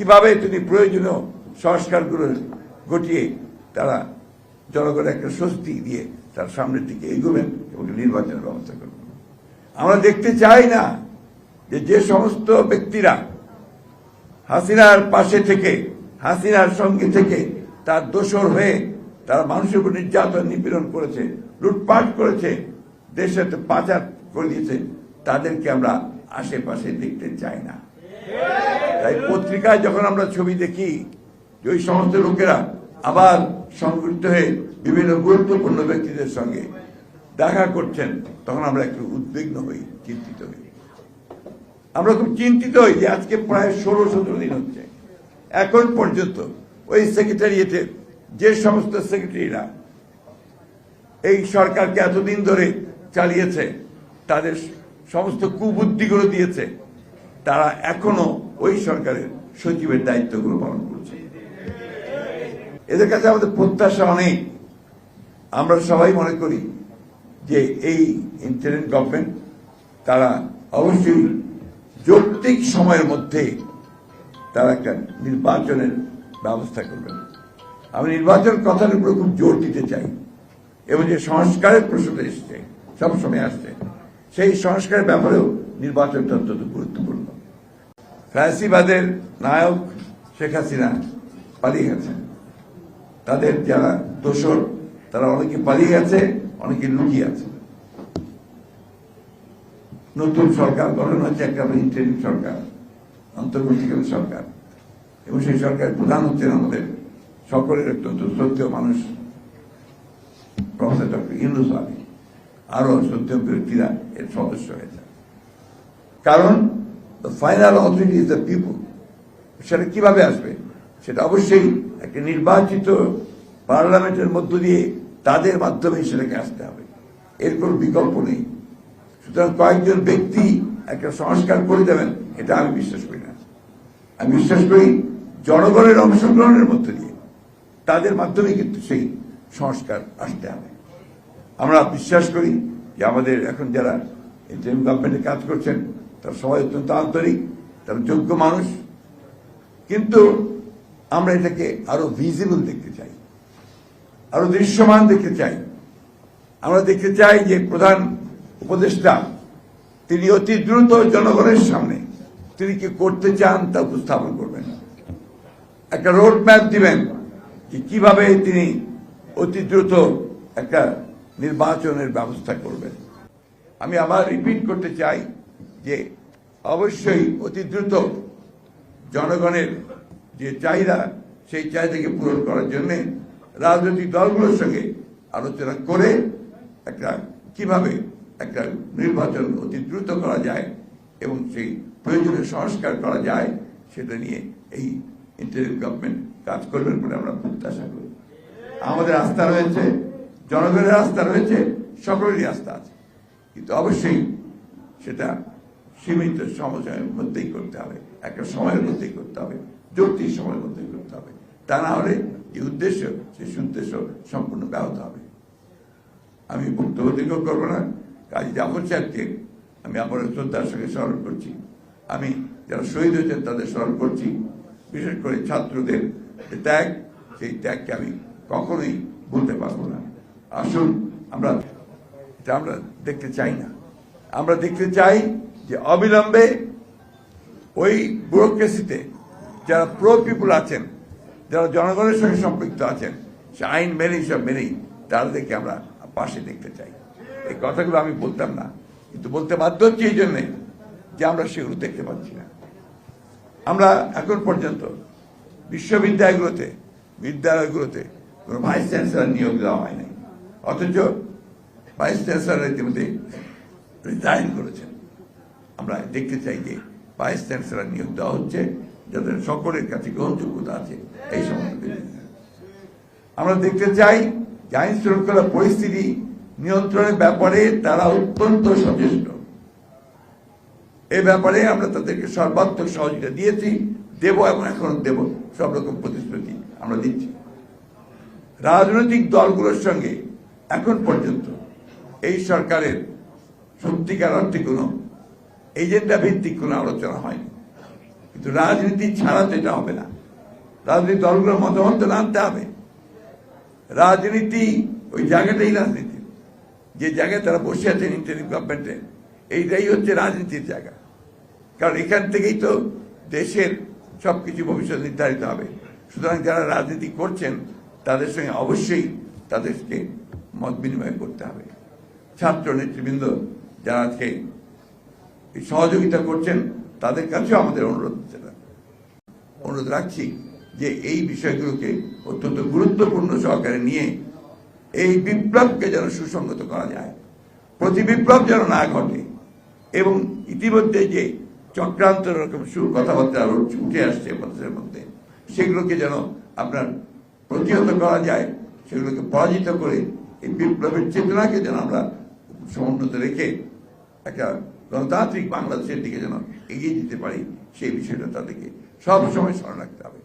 কীভাবে তিনি প্রয়োজনীয় সংস্কারগুলো ঘটিয়ে তারা জনগণের একটা স্বস্তি দিয়ে তার সামনের দিকে এগোবেন এবং নির্বাচনের ব্যবস্থা করবেন। আমরা দেখতে চাই না যে যে সমস্ত ব্যক্তিরা হাসিনার পাশে থেকে, হাসিনার সঙ্গে থেকে তার দোষর হয়ে তারা মানুষের উপর নির্যাতন নিপীড়ন করেছে, লুটপাট করেছে, দেশের পাচার করে দিয়েছে, তাদেরকে আমরা আশেপাশে দেখতে চাই না। তাই পত্রিকায় যখন আমরা ছবি দেখি যে ওই সমস্ত লোকেরা আবার সংগঠিত হয়ে বিভিন্ন গুরুত্বপূর্ণ ব্যক্তিদের সঙ্গে দেখা করছেন, তখন আমরা একটু উদ্বিগ্ন হই, চিন্তিত হই। আমরা খুব চিন্তিত হই যে আজকে প্রায় ষোলো সতেরো দিন হচ্ছে। এখন পর্যন্ত ওই সেক্রেটারিয়েটের যে সমস্ত সেক্রেটারিরা এই সরকারকে এতদিন ধরে চালিয়েছে, তাদের সমস্ত কুবুদ্ধিগুলো দিয়েছে, তারা এখনও ওই সরকারের সচিবের দায়িত্বগুলো পালন করছে। এদের কাছে আমাদের প্রত্যাশা অনেক। আমরা সবাই মনে করি যে এই ইন্টারিম গভর্নমেন্ট তারা অবশ্যই যৌক্তিক সময়ের মধ্যে তারা একটা নির্বাচনের ব্যবস্থা করবেন। আমি নির্বাচন কথার উপরে খুব জোর দিতে চাই। এবং যে সংস্কারের প্রশ্নটা এসছে সবসময় আসছে, সেই সংস্কারের ব্যাপারেও নির্বাচনটা অত্যন্ত গুরুত্বপূর্ণ। ফ্যাসিবাদের নায়ক শেখ হাসিনা পালিয়ে গেছেন তাদের যারা দোষর, তারা অনেকে পালিয়ে গেছে, অনেকে লুকিয়ে আছে। নতুন সরকার গঠন হচ্ছে একটা ইন্টারিম সরকার, অন্তর্বর্তীকালীন সরকার। এবং সেই সরকারের প্রধান হচ্ছেন আমাদের সকলের অত্যন্ত শ্রদ্ধেয় মানুষ, প্রফেসর ডক্টর আলী। আরও শ্রদ্ধেয় ব্যক্তিরা এর সদস্য হয়েছে কারণ final authority is the people সেটা কীভাবে আসবে? সেটা অবশ্যই একটা নির্বাচিত পার্লামেন্টের মধ্য দিয়ে তাদের মাধ্যমে সেটাকে আসতে হবে। এর কোনো বিকল্প নেই। সুতরাং কয়েকজন ব্যক্তি একটা সংস্কার করে দেবেন, এটা আমি বিশ্বাস করি না। আমি বিশ্বাস করি জনগণের অংশগ্রহণের মধ্য দিয়ে তাদের মাধ্যমে কিন্তু সেই সংস্কার আসতে হবে। আমরা বিশ্বাস করি যে আমাদের এখন যারা ইন্টারিম গভর্নমেন্টে কাজ করছেন তারা সবাই অত্যন্ত আন্তরিক, তারা যোগ্য মানুষ। কিন্তু আমরা এটাকে আরও ভিজিবল দেখতে চাই, আরও দৃশ্যমান দেখতে চাই। আমরা দেখতে চাই যে প্রধান উপদেষ্টা, তিনি অতি দ্রুত জনগণের সামনে তিনি কি করতে চান তা উপস্থাপন করবেন। একটা রোড ম্যাপ দিবেন যে কীভাবে তিনি অতি দ্রুত একটা নির্বাচনের ব্যবস্থা করবেন। আমি আবার রিপিট করতে চাই যে অবশ্যই অতি দ্রুত জনগণের যে চাহিদা, সেই চাহিদাকে পূরণ করার জন্য রাজনৈতিক দলগুলোর সঙ্গে আলোচনা করে একটা, কীভাবে একটা নির্বাচন অতি দ্রুত করা যায় এবং সেই প্রয়োজনীয় সংস্কার করা যায়, সেটা নিয়ে এই ইন্টারিম গভর্নমেন্ট কাজ করবেন বলে আমরা প্রত্যাশা করি। আমাদের আস্থা রয়েছে, জনগণের আস্থা রয়েছে, সকলেরই আস্থা আছে। কিন্তু অবশ্যই সেটা সীমিত সময়ের মধ্যেই করতে হবে। একটা সময়ের মধ্যেই করতে হবে। যৌক্তিক সময়ের মধ্যেই করতে হবে। তা না হলে যে উদ্দেশ্য সেই উদ্দেশ্য সম্পূর্ণ ব্যাহত হবে। আমি বক্তব্য দীর্ঘ করব না। কাজী জাফর সাহেবকে আমি আপনার শ্রদ্ধার সঙ্গে স্মরণ করছি। আমি যারা শহীদ হয়েছেন তাদের স্মরণ করছি। বিশেষ করে ছাত্রদের যে ত্যাগ, সেই ত্যাগকে আমি কখনোই বলতে পারব না। আসুন, আমরা এটা আমরা দেখতে চাই না। আমরা দেখতে চাই যে অবিলম্বে ওই ব্যুরোক্রেসিতে যারা প্রো পিপুল আছেন, যারা জনগণের সঙ্গে সম্পৃক্ত আছেন, সে আইন মেনেই সব মেনেই তাদেরকে আমরা পাশে দেখতে চাই। এই কথাগুলো আমি বলতাম না, কিন্তু বলতে বাধ্য হচ্ছি এই জন্যে যে আমরা সেগুলো দেখতে পাচ্ছি না। আমরা এখন পর্যন্ত বিশ্ববিদ্যালয়গুলোতে, বিদ্যালয়গুলোতে কোনো ভাইস চ্যান্সেলর নিয়োগ দেওয়া হয় নাই অথচ ভাইস চ্যান্সেলর ইতিমধ্যে রিজাইন করেছেন। আমরা দেখতে চাই যে ভাইস চ্যান্সেলর নিয়োগ দেওয়া হচ্ছে, যাদের সকলের কাছে গ্রহণযোগ্যতা আছে, এই সমস্ত আমরা দেখতে চাই যে আইন শৃঙ্খলা পরিস্থিতি নিয়ন্ত্রণের ব্যাপারে তারা অত্যন্ত সচেষ্ট। এ ব্যাপারে আমরা তাদেরকে সর্বাত্মক সহযোগিতা দিয়েছি, দেব এবং এখন দেব সব রকম প্রতিশ্রুতি আমরা দিচ্ছি। রাজনৈতিক দলগুলোর সঙ্গে এখন পর্যন্ত এই সরকারের সত্যিকার অর্থে কোনো এজেন্ডা ভিত্তিক কোনো আলোচনা হয়নি। কিন্তু রাজনীতি ছাড়া তো এটা হবে না। রাজনীতি দলগুলোর মতামত আনতে হবে। রাজনীতি ওই জায়গাটাই রাজনীতি। যে জায়গায় তারা বসে আছেন ইন্টারিম গভর্নমেন্টে এইটাই হচ্ছে রাজনীতির জায়গা। কারণ এখান থেকেই তো দেশের সব কিছু ভবিষ্যৎ নির্ধারিত হবে। সুতরাং যারা রাজনীতি করছেন, তাদের সঙ্গে অবশ্যই তাদেরকে মত বিনিময় করতে হবে। ছাত্র নেতৃবৃন্দ যারা আজকে সহযোগিতা করছেন, তাদের কাছেও আমাদের অনুরোধ অনুরোধ রাখছি যে এই বিষয়গুলোকে অত্যন্ত গুরুত্বপূর্ণ সহকারে নিয়ে এই বিপ্লবকে যেন সুসংগত করা যায়। প্রতি বিপ্লব যেন না ঘটে এবং ইতিমধ্যে যে চক্রান্ত রকম সুর কথাবার্তা উঠে আসছে মানুষের মধ্যে, সেগুলোকে যেন আপনার প্রতিহত করা যায়, সেগুলোকে পরাজিত করে এই বিপ্লবের চেতনাকে যেন আমরা সমুন্নত রেখে একটা গণতান্ত্রিক বাংলাদেশের দিকে যেন এগিয়ে যেতে পারি সেই বিষয়টা তাদেরকে সবসময় স্মরণ রাখতে হবে।